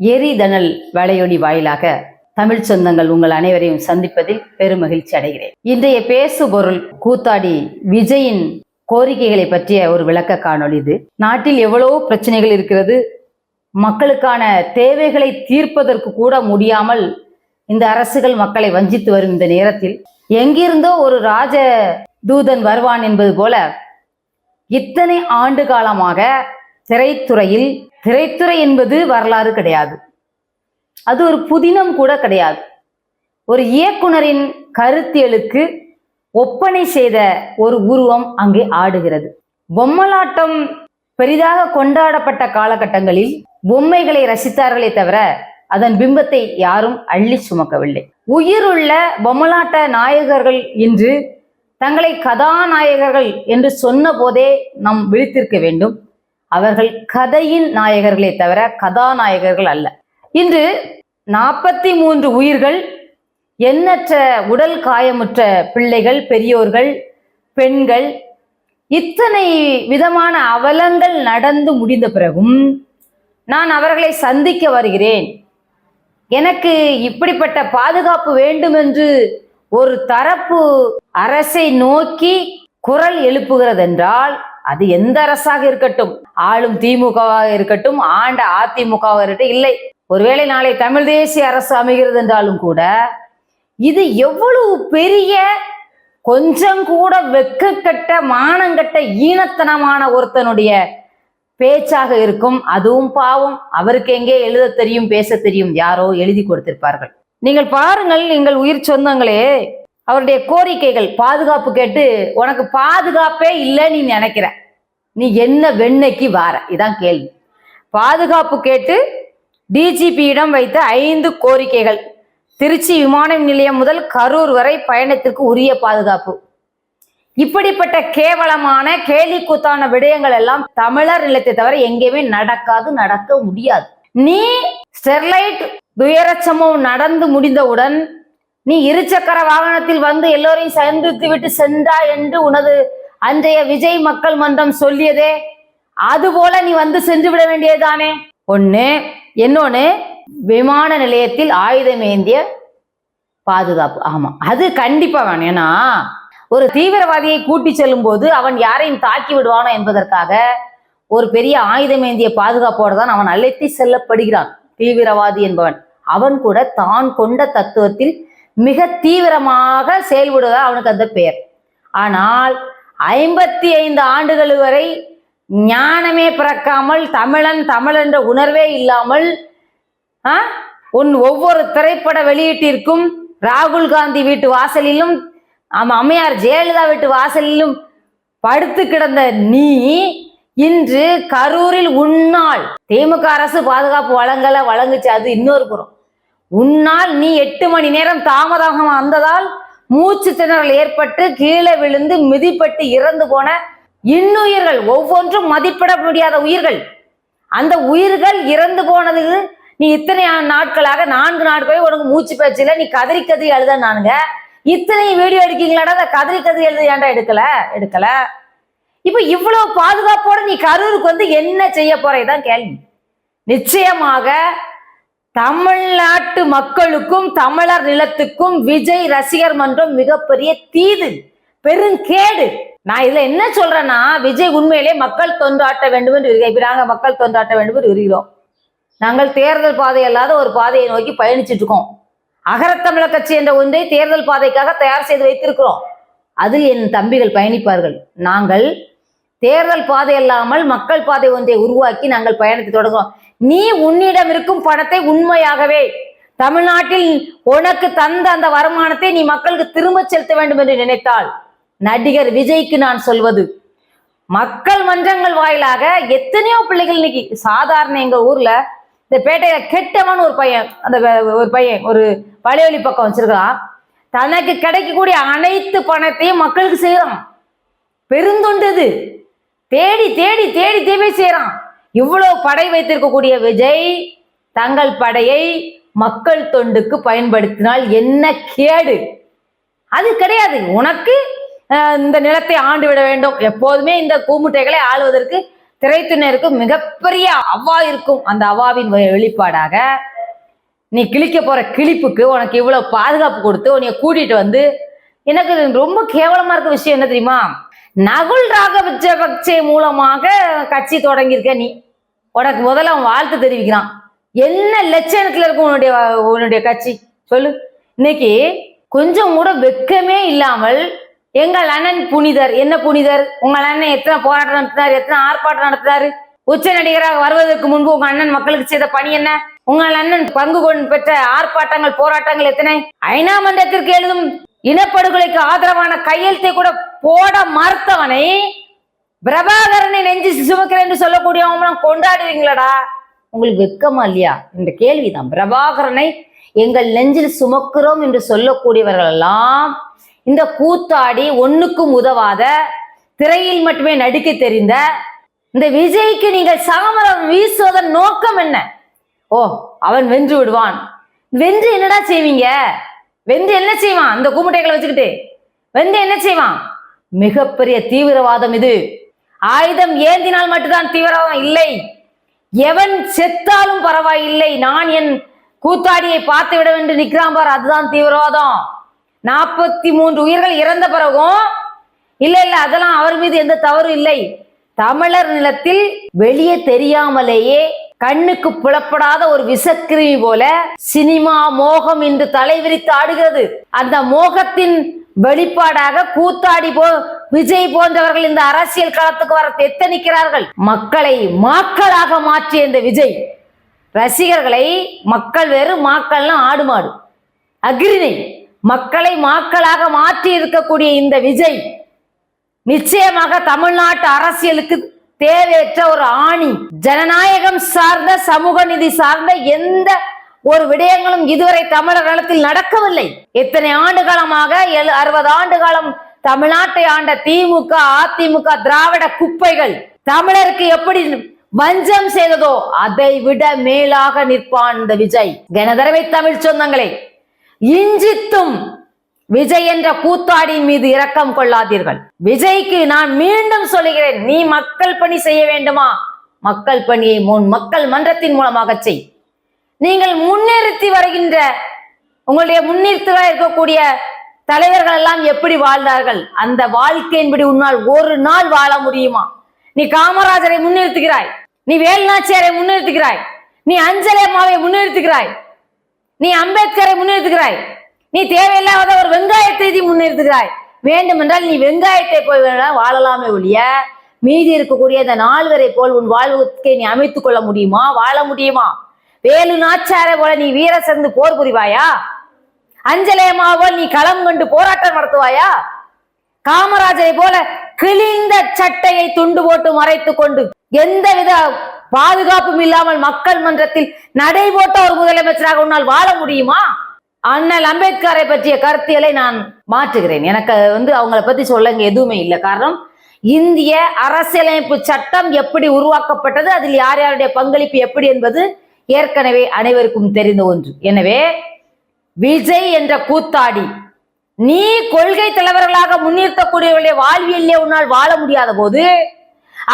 எரிதனல் வலையொலி வாயிலாக தமிழ் சொந்தங்கள் உங்கள் அனைவரையும் சந்திப்பதில் பெருமகிழ்ச்சி அடைகிறேன். இன்றைய பேசு பொருள் கூத்தாடி விஜயின் கோரிக்கைகளை பற்றிய ஒரு விளக்க காணொளி இது. நாட்டில் எவ்வளவோ பிரச்சனைகள் இருக்கிறது. மக்களுக்கான தேவைகளை தீர்ப்பதற்கு கூட முடியாமல் இந்த அரசுகள் மக்களை வஞ்சித்து வரும் இந்த நேரத்தில் எங்கிருந்தோ ஒரு ராஜ தூதன் வருவான் என்பது போல இத்தனை ஆண்டு காலமாக திரைத்துறையில் திரைத்துறை என்பது வரலாறு கிடையாது. அது ஒரு புதினம் கூட கிடையாது. ஒரு இயக்குனரின் கருத்தியலுக்கு ஒப்பனை செய்த ஒரு உருவம் அங்கே ஆடுகிறது. பொம்மலாட்டம் பெரிதாக கொண்டாடப்பட்ட காலகட்டங்களில் பொம்மைகளை ரசித்தார்களே தவிர அதன் பிம்பத்தை யாரும் அள்ளி சுமக்கவில்லை. உயிருள்ள பொம்மலாட்ட நாயகர்கள் இன்று தங்களை கதாநாயகர்கள் என்று சொன்ன போதே நாம் விழித்திருக்க வேண்டும். அவர்கள் கதையின் நாயகர்களே தவிர கதாநாயகர்கள் அல்ல. இன்று நாற்பத்தி மூன்று உயிர்கள் எண்ணற்ற உடல் காயமுற்ற பிள்ளைகள் பெரியோர்கள் பெண்கள் இத்தனை விதமான அவலங்கள் நடந்து முடிந்த பிறகும் நான் அவர்களை சந்திக்க வருகிறேன். எனக்கு இப்படிப்பட்ட பாதுகாப்பு வேண்டும் என்று ஒரு தரப்பு அரசை நோக்கி குரல் எழுப்புகிறது என்றால் அது எந்த அரசாக இருக்கட்டும் ஆளும் திமுகவாக இருக்கட்டும் ஆண்ட அதிமுகவாக இருக்கட்டும் இல்லை. ஒருவேளை நாளை தமிழ் தேசிய அரசு அமைகிறது என்றாலும் கூட இது எவ்வளவு பெரிய கொஞ்சம் கூட வெக்கக்கட்ட மானங்கட்ட ஈனத்தனமான ஒருத்தனுடைய பேச்சாக இருக்கும். அதுவும் பாவம். அவருக்கு எங்கே எழுத தெரியும் பேச தெரியும் யாரோ எழுதி கொடுத்திருப்பார்கள். நீங்கள் பாருங்கள் நீங்கள் உயிர் சொந்தங்களே அவருடைய கோரிக்கைகள் பாதுகாப்பு கேட்டு உனக்கு பாதுகாப்பே இல்லை நீ நினைக்கிற. நீ என்ன வெண்ணைக்கு வார? இதான் கேள்வி. பாதுகாப்பு கேட்டு டிஜிபியிடம் வைத்த ஐந்து கோரிக்கைகள். திருச்சி விமான நிலையம் முதல் கரூர் வரை பயணத்திற்கு உரிய பாதுகாப்பு. இப்படிப்பட்ட கேவலமான கேலி கூத்தான விடயங்கள் எல்லாம் தமிழர் நிலத்தை தவிர எங்கேயுமே நடக்காது நடக்க முடியாது. நீ ஸ்டெர்லைட் துயர நடந்து முடிந்தவுடன் நீ இருசக்கர வாகனத்தில் வந்து எல்லோரையும் சந்தித்து விட்டு சென்றா என்று உனது அன்றைய விஜய் மக்கள் மன்றம் சொல்லியதே. அது போல நீ வந்து சென்று விட வேண்டியதுதானே? ஒண்ணு இன்னொன்னு விமான நிலையத்தில் ஆயுதம் ஏந்திய பாதுகாப்பு. ஆமா அது கண்டிப்பா வேணும். ஏன்னா ஒரு தீவிரவாதியை கூட்டி செல்லும் போது அவன் யாரையும் தாக்கி விடுவானோ என்பதற்காக ஒரு பெரிய ஆயுதம் ஏந்திய பாதுகாப்போடு தான் அவன் அழைத்து செல்லப்படுகிறான். தீவிரவாதி என்பவன். அவன் கூட தான் கொண்ட தத்துவத்தில் மிக தீவிரமாக செயல்படுவதா அவனுக்கு அந்த பெயர். ஆனால் ஐம்பத்தி ஐந்து ஆண்டுகள் வரை ஞானமே பிறக்காமல் தமிழன் தமிழ் என்ற உணர்வே இல்லாமல் ஆ, உன் ஒவ்வொரு திரைப்பட வெளியீட்டிற்கும் ராகுல் காந்தி வீட்டு வாசலிலும் அம்மையார் ஜெயலலிதா வீட்டு வாசலிலும் படுத்து கிடந்த நீ இன்று கரூரில் உன்னால் திமுக அரசு பாதுகாப்பு வழங்கல வழங்குச்சு அது இன்னொரு புறம். உன்னால் நீ எட்டு மணி நேரம் தாமதமாக வந்ததால் மூச்சு திணறல் ஏற்பட்டு கீழே விழுந்து மிதிப்பட்டு இறந்து போன இன்னுயிர்கள் ஒவ்வொன்றும் மதிப்பிட முடியாத உயிர்கள். அந்த உயிர்கள் இறந்து போனது நீ இத்தனை நாட்களாக நான்கு நாட்களே உனக்கு மூச்சு பேச்சில நீ கதறி கதறி எழுத நானுங்க. இத்தனை வீடியோ எடுக்கீங்களாடா அந்த கதறி கதறி எழுத ஏன்டா எடுக்கல? எடுக்கல. இப்ப இவ்வளவு பாதுகாப்போட நீ கரூருக்கு வந்து என்ன செய்ய போற இதான் கேள்வி. நிச்சயமாக தமிழ்நாட்டு மக்களுக்கும் தமிழர் நிலத்துக்கும் விஜய் ரசிகர் மன்றம் மிகப்பெரிய தீது பெருங்கேடு. நான் இதுல என்ன சொல்றேன்னா விஜய் உண்மையிலே மக்கள் தொண்டாட்ட வேண்டும் என்று இருக்கிற- மக்கள் தொண்டாட்ட வேண்டும் என்று விருகிறோம் நாங்கள் தேர்தல் பாதை அல்லாத ஒரு பாதையை நோக்கி பயணிச்சுட்டு இருக்கோம். அகரத்தமிழ கட்சி என்ற ஒன்றை தேர்தல் பாதைக்காக தயார் செய்து வைத்திருக்கிறோம். அதில் என் தம்பிகள் பயணிப்பார்கள். நாங்கள் தேர்தல் பாதை அல்லாமல் மக்கள் பாதை ஒன்றை உருவாக்கி நாங்கள் பயணத்தை தொடங்குவோம் நீ உன்னிடம் இருக்கும் பணத்தை உண்மையாகவே தமிழ்நாட்டில் உனக்கு தந்த அந்த வருமானத்தை நீ மக்களுக்கு திரும்ப செலுத்த வேண்டும் என்று நினைத்தால் நடிகர் விஜய்க்கு நான் சொல்வது மக்கள் மன்றங்கள் வாயிலாக எத்தனையோ பிள்ளைகள் இன்னைக்கு சாதாரண எங்க ஊர்ல இந்த பேட்டையில கெட்டவன் ஒரு பையன் அந்த ஒரு பையன் ஒரு வலைவலி பக்கம் வச்சிருக்கான் தனக்கு கிடைக்கக்கூடிய அனைத்து பணத்தையும் மக்களுக்கு செய்யறான். பெருந்தொண்டு தேடி தேடி தேடி தேவை செய்யறான். இவ்வளவு படை வைத்திருக்கக்கூடிய விஜய் தங்கள் படையை மக்கள் தொண்டுக்கு பயன்படுத்தினால் என்ன கேடு? அது கிடையாது. உனக்கு இந்த நிலத்தை ஆண்டு விட வேண்டும். எப்போதுமே இந்த கூமுட்டைகளை ஆளுவதற்கு திரைத்துணருக்கு மிகப்பெரிய அவ்வா இருக்கும். அந்த அவாவின் வெளிப்பாடாக நீ கிழிக்க போற கிழிப்புக்கு உனக்கு இவ்வளவு பாதுகாப்பு கொடுத்து உன்னை கூட்டிட்டு வந்து எனக்கு ரொம்ப கேவலமா இருக்க விஷயம் என்ன தெரியுமா? நகுல் ராகபட்சே மூலமாக கட்சி தொடங்கியிருக்க நீ. உனக்கு முதல்ல அவன் வாழ்த்து தெரிவிக்கிறான். என்ன லட்சணத்துல இருக்கும் உன்னுடைய உன்னுடைய கட்சி? சொல்லு. இன்னைக்கு கொஞ்சம் கூட வெக்கமே இல்லாமல் எங்கள் அண்ணன் புனிதர் என்ன புனிதர்? உங்கள் அண்ணன் எத்தனை போராட்டம் நடத்தினார்? எத்தனை ஆர்ப்பாட்டம் நடத்தினாரு? உச்ச நடிகராக வருவதற்கு முன்பு உங்க அண்ணன் மக்களுக்கு செய்த பணி என்ன? உங்கள் அண்ணன் பங்கு கொண்டு பெற்ற ஆர்ப்பாட்டங்கள் போராட்டங்கள் எத்தனை? ஐநா மன்றத்திற்கு எழுதும் இனப்படுகொலைக்கு ஆதரவான கையெழுத்தை கூட போட மறுத்தவனை பிரபாகரனை நெஞ்சு சுமக்கிறேன் என்று சொல்லக்கூடியவங்க கொண்டாடுவீங்களடா. உங்களுக்கு வெக்கமா இல்லையா? இந்த கேள்விதான். பிரபாகரனை எங்கள் நெஞ்சில் சுமக்கிறோம் என்று சொல்லக்கூடியவர்கள் எல்லாம் இந்த கூத்தாடி ஒண்ணுக்கும் உதவாத திரையில் மட்டுமே நடிக்க தெரிந்த இந்த விஜய்க்கு நீங்கள் சாமரம் வீசுவதன் நோக்கம் என்ன? ஓ அவன் வென்று விடுவான். வென்று என்னடா செய்வீங்க? வென்று என்ன செய்வான்? அந்த கூமுட்டைகளை வச்சுக்கிட்டு. வெந்து என்ன செய்வான்? மிகப்பெரிய தீவிரவாதம் இது. ஆயுதம் ஏந்தினால் மட்டும்தான் தீவிரவாதம் இல்லை. எவன் செத்தாலும் பரவாயில்லை. நான் என் கூத்தாடியை பார்த்து விட வேண்டும். நிற்கிறான் பார் அதுதான் தீவிரவாதம். நாற்பத்தி மூன்று உயிர்கள் இறந்த பிறகும் இல்ல இல்ல அதெல்லாம் அவர் மீது எந்த தவறும் இல்லை. தமிழர் நிலத்தில் வெளியே தெரியாமலேயே கண்ணுக்கு புலப்படாத ஒரு விசக்கிருமி போல சினிமா மோகம் இன்று தலைவிரித்து ஆடுகிறது. அந்த மோகத்தின் வெளிப்பாடாக கூத்தாடி போ விஜய் போன்றவர்கள் இந்த அரசியல் களத்துக்கு வர எத்தனிக்கிறார்கள் மக்களை மாக்களாக மாற்றிய இந்த விஜய் ரசிகர்களை மக்கள் வேறு மாக்கள்லாம் ஆடு மாடு. அக்ரிணை மக்களை மாக்களாக மாற்றி இருக்கக்கூடிய இந்த விஜய் நிச்சயமாக தமிழ்நாட்டு அரசியலுக்கு தேவையற்ற ஒரு ஆணி. ஜனநாயகம் சார்ந்த சமூக நிதி சார்ந்த எந்த ஒரு விடயங்களும் இதுவரை தமிழர் நலத்தில் நடக்கவில்லை. எத்தனை ஆண்டு காலமாக எழு அறுபது ஆண்டு காலம் தமிழ்நாட்டை ஆண்ட திமுக அதிமுக திராவிட குப்பைகள் தமிழருக்கு எப்படி வஞ்சம் செய்ததோ அதை விட மேலாக நிற்பான் இந்த விஜய். கனதரவை தமிழ் சொந்தங்களே இஞ்சித்தும் விஜய் என்ற கூத்தாடியின் மீது இரக்கம் கொள்ளாதீர்கள். விஜய்க்கு நான் மீண்டும் சொல்லுகிறேன் நீ மக்கள் பணி செய்ய வேண்டுமா? மக்கள் பணியை முன் மக்கள் மன்றத்தின் மூலமாக செய். நீங்கள் முன்னிறுத்தி வருகின்ற உங்களுடைய முன்னிறுத்தலாக இருக்கக்கூடிய தலைவர்கள் எல்லாம் எப்படி வாழ்ந்தார்கள்? அந்த வாழ்க்கையின்படி உன்னால் ஒரு நாள் வாழ முடியுமா? நீ காமராஜரை முன்னிறுத்துகிறாய். நீ வேலுநாச்சியாரை முன்னிறுத்துகிறாய். நீ அஞ்சலி அம்மாவை முன்னிறுத்துகிறாய். நீ அம்பேத்கரை முன்னிறுத்துகிறாய். நீ தேவையில்லாத ஒரு வெங்காயத்தை நீ முன்னிறுத்துகிறாய். வேண்டுமென்றால் நீ வெங்காயத்தை போய் வாழலாமே ஒழிய மீதி இருக்கக்கூடிய இந்த நால்வரை போல் உன் வாழ்வுக்கை நீ அமைத்துக் கொள்ள முடியுமா? வாழ முடியுமா? வேலு நாச்சாரை போல நீ வீர சேர்ந்து போர் புரிவாயா? அஞ்சலேயம்மா நீ களம் கொண்டு போராட்டம் நடத்துவாயா? காமராஜரை போல கிழிந்த சட்டையை துண்டு போட்டு மறைத்துக் கொண்டு எந்தவித பாதுகாப்பும் இல்லாமல் மக்கள் மன்றத்தில் நடை போட்ட ஒரு முதலமைச்சராக உன்னால் வாழ முடியுமா? அண்ணல் அம்பேத்கரை பற்றிய கருத்தியலை நான் மாற்றுகிறேன். எனக்கு வந்து அவங்கள பத்தி சொல்ல இங்க எதுவுமே இல்லை. காரணம் இந்திய அரசியலமைப்பு சட்டம் எப்படி உருவாக்கப்பட்டது அதில் யார் யாருடைய பங்களிப்பு எப்படி என்பது ஏற்கனவே அனைவருக்கும் தெரிந்த ஒன்று. எனவே விஜய் என்ற கூத்தாடி. நீ கொள்கை தலைவர்களாக முன்னிறுத்தக்கூடியவர்களுடைய வாழ்வியல்லே உன்னால் வாழ முடியாத போது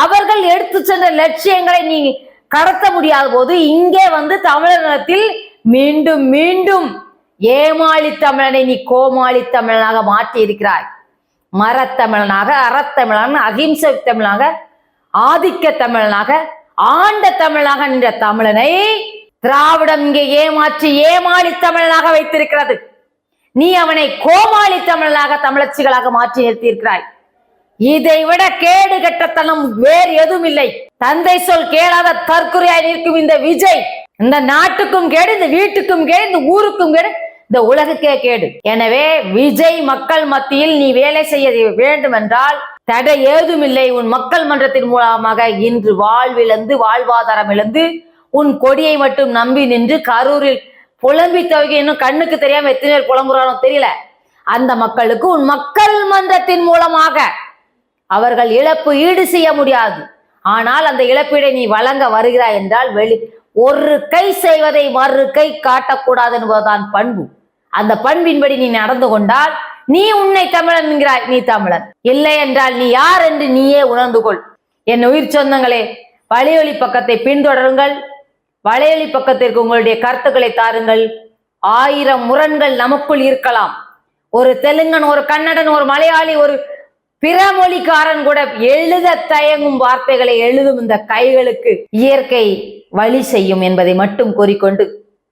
அவர்கள் எடுத்து சென்ற லட்சியங்களை நீ கடத்த முடியாத போது இங்கே வந்து தமிழகத்தில் மீண்டும் மீண்டும் ஏமாளி தமிழனை நீ கோமாளி தமிழனாக மாற்றி இருக்கிறாய் மரத்தமிழனாக அறத்தமிழன் அகிம்சை தமிழனாக ஆதிக்க தமிழனாக ஆண்ட தமிழனாக நின்ற தமிழனை திராவிடம் இங்கே ஏமாற்றி ஏமாளி தமிழனாக வைத்திருக்கிறது. நீ அவனை கோமாளி தமிழனாக தமிழச்சிகளாக மாற்றி நிறுத்தியிருக்கிறாய். இதை விட கேடு கெட்டத்தனம் வேறு எதுவும் இல்லை தந்தை சொல் கேளாத தற்குறையாய் நிற்கும் இந்த விஜய் இந்த நாட்டுக்கும் கேடு இந்த வீட்டுக்கும் கேடு இந்த ஊருக்கும் கேடு இந்த உலகுக்கே கேடு. எனவே விஜய் மக்கள் மத்தியில் நீ வேலை செய்ய வேண்டும் என்றால் தடை ஏதுமில்லை. உன் மக்கள் மன்றத்தின் மூலமாக இன்று வாழ்விழந்து வாழ்வாதாரம் இழந்து உன் கொடியை மட்டும் நம்பி நின்று கரூரில் புலம்பி தவகி இன்னும் கண்ணுக்கு தெரியாம எத்தனை பேர் புலம்புறானோ தெரியல. அந்த மக்களுக்கு உன் மக்கள் மன்றத்தின் மூலமாக அவர்கள் இழப்பு ஈடு செய்ய முடியாது. ஆனால் அந்த இழப்பீடை நீ வழங்க வருகிறாய் என்றால் வெளி ஒரு கை செய்வதை மறு கை காட்டக்கூடாது என்பதுதான் பண்பு. அந்த பண்பின்படி நீ நடந்து கொண்டால் நீ உன்னை தமிழன் என்கிறாய் நீ தமிழன். இல்லை என்றால் நீ யார் என்று நீயே உணர்ந்து கொள். என் உயிர் சொந்தங்களே வலையொலி பக்கத்தை பின்தொடருங்கள். வலையொலி பக்கத்திற்கு உங்களுடைய கருத்துக்களை தாருங்கள். ஆயிரம் முரண்கள் நமக்குள் இருக்கலாம். ஒரு தெலுங்கன் ஒரு கன்னடன் ஒரு மலையாளி ஒரு பிற மொழிக்காரன் கூட எழுத தயங்கும் வார்த்தைகளை எழுதும் இந்த கைகளுக்கு இயற்கை வழி செய்யும் என்பதை மட்டும் கூறிக்கொண்டு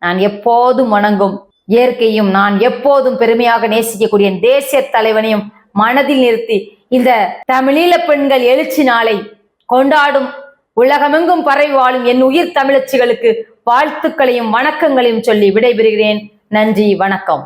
நான் எப்போதும் வணங்கும். இயற்கையும் நான் எப்போதும் பெருமையாக நேசிக்கக்கூடிய தேசிய தலைவனையும் மனதில் நிறுத்தி இந்த தமிழீழ பெண்கள் எழுச்சி நாளை கொண்டாடும் உலகமெங்கும் பரவி வாழும் என் உயிர் தமிழச்சிகளுக்கு வாழ்த்துக்களையும் வணக்கங்களையும் சொல்லி விடைபெறுகிறேன். நன்றி வணக்கம்.